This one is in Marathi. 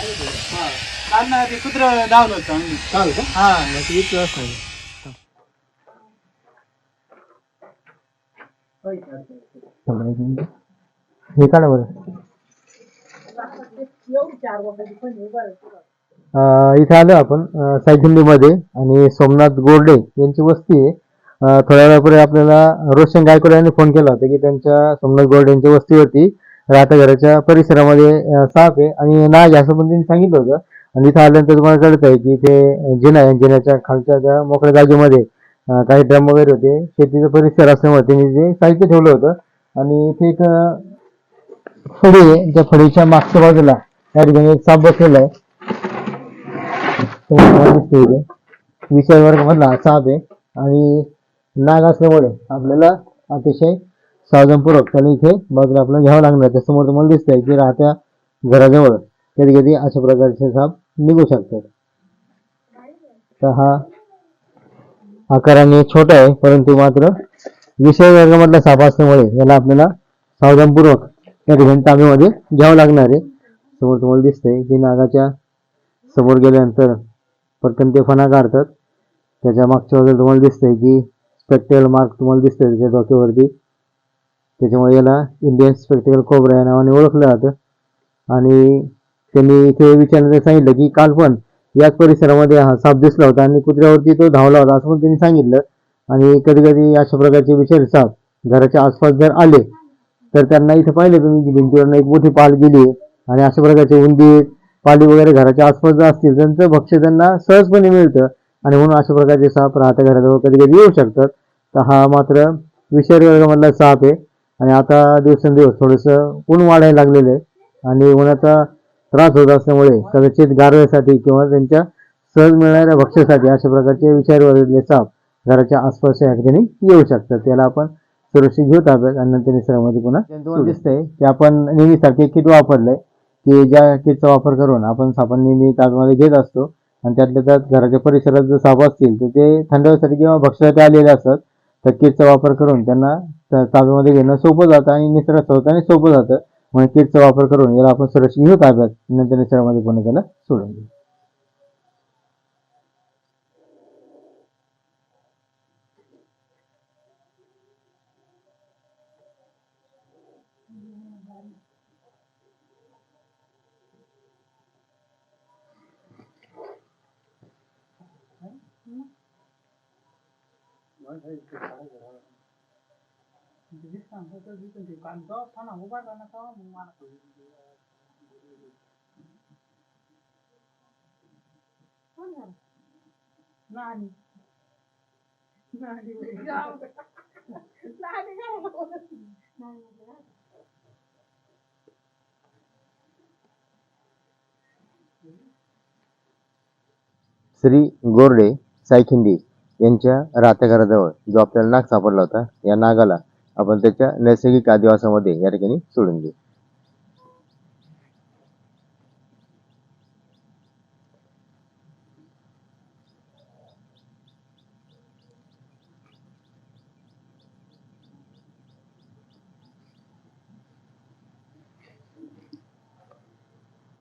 ते कुत्र धावलं होतं अंगली चाल का? हा. मग ते इथलं असणार हे काढा बरं. अं, इथे आलो आपण सायखिंडीमध्ये आणि सोमनाथ गोरडे यांची वस्ती आहे. अं, थोड्या वेळापूर्वी आपल्याला रोशन गायकवाड यांनी फोन केला होता की त्यांच्या सोमनाथ गोरडे यांच्या वस्तीवरती घराच्या परिसरामध्ये साफ साप आहे आणि नाग आहे असं पण त्यांनी सांगितलं होतं. आणि इथं आल्यानंतर तुम्हाला कळत आहे की ते जिना आहे. जिन्याच्या खालच्या त्या मोकळ्या जागेमध्ये काही ड्रम वगैरे होते. शेतीचा परिसर असल्यामुळे त्यांनी ते साहित्य ठेवलं होतं. आणि इथे एक फळी आहे. त्या फळीच्या मागच्या बाजूला त्या ठिकाणी एक साप बसलेला आहे. विषय वर्ग मधला साप आहे. आणि नाग असल्यामुळे आपल्याला अतिशय सावधानपूर्वक त्याला इथे बाजूला आपल्याला घ्यावं लागणार त्यासमोर तुम्हाला दिसतंय की राहत्या घराजवळ कधी कधी अशा प्रकारचे साप निघू शकतात. तर हा आकाराने छोटा आहे परंतु मात्र विषय वर्गामधला साप असल्यामुळे याला आपल्याला सावधानपूर्वक या ठिकाणी ताब्यामध्ये घ्यावं लागणार आहे. समोर तुम्हाला दिसतंय की नागाच्या समोर गेल्यानंतर पटकन ते फणा काढतात. त्याच्या मागच्या बाजूला तुम्हाला दिसतंय की स्पेक्टेल मार्क तुम्हाला दिसतंय त्याच्या डोक्यावरती. त्याच्यामुळे याला इंडियन स्पेक्टिकल कोबरा या नावाने ओळखलं जातं. आणि त्यांनी इथे विचारण्याचं सांगितलं की काल पण याच परिसरामध्ये हा साप दिसला होता आणि कुत्र्यावरती तो धावला होता असं पण त्यांनी सांगितलं. आणि कधी कधी अशा प्रकारचे विषारी साप घराच्या आसपास जर आले तर त्यांना इथे पाहिलं तुम्ही की भिंतीवरनं एक मोठी पाल गेली आहे. आणि अशा प्रकारचे उंदीर पाली वगैरे घराच्या आसपास जर असतील त्यांचं भक्ष त्यांना सहजपणे मिळतं. आणि म्हणून अशा प्रकारचे साप राहत्या घराजवळ कधी कधी येऊ शकतात. तर हा मात्र विषारी वर्गामधला साप आहे. आणि आता दिवसेंदिवस थोडंसं ऊन वाढायला लागलेलं आहे. आणि उन्हाचा त्रास होत असल्यामुळे कदाचित गारव्यासाठी किंवा त्यांच्या सहज मिळणाऱ्या भक्ष्यासाठी अशा प्रकारचे विषारी वर्गातले साप घराच्या आसपासच्या या ठिकाणी येऊ शकतात. त्याला आपण सुरक्षित घेऊ ताब्यात आणि नंतर निसर्गामध्ये पुन्हा तुम्हाला दिसतंय की आपण नेहमीसारखे किट वापरलंय की ज्या किटचा वापर करून आपण सापान नेहमी ताब्यामध्ये घेत असतो. आणि त्यातल्या त्यात घराच्या परिसरात जर साप असतील तर ते थंडावीसाठी किंवा भक्ष्यासाठी आलेले असतात तर किटचा वापर करून त्यांना त्या ताब्यामध्ये घेणं सोपं जातं आणि निसर्ग सोडताना सोपं जातं. म्हणून किटचा वापर करून याला आपण सुरक्षित घेऊ ताब्यात नंतर निसर्गामध्ये पुन्हा त्याला सोडून श्री गोरडे सायखिंडी यांच्या राहत्या घराजवळ जो आपल्याला नाग सापडला होता या नागाला आपण त्याच्या नैसर्गिक आदिवासामध्ये या ठिकाणी सोडून देऊ.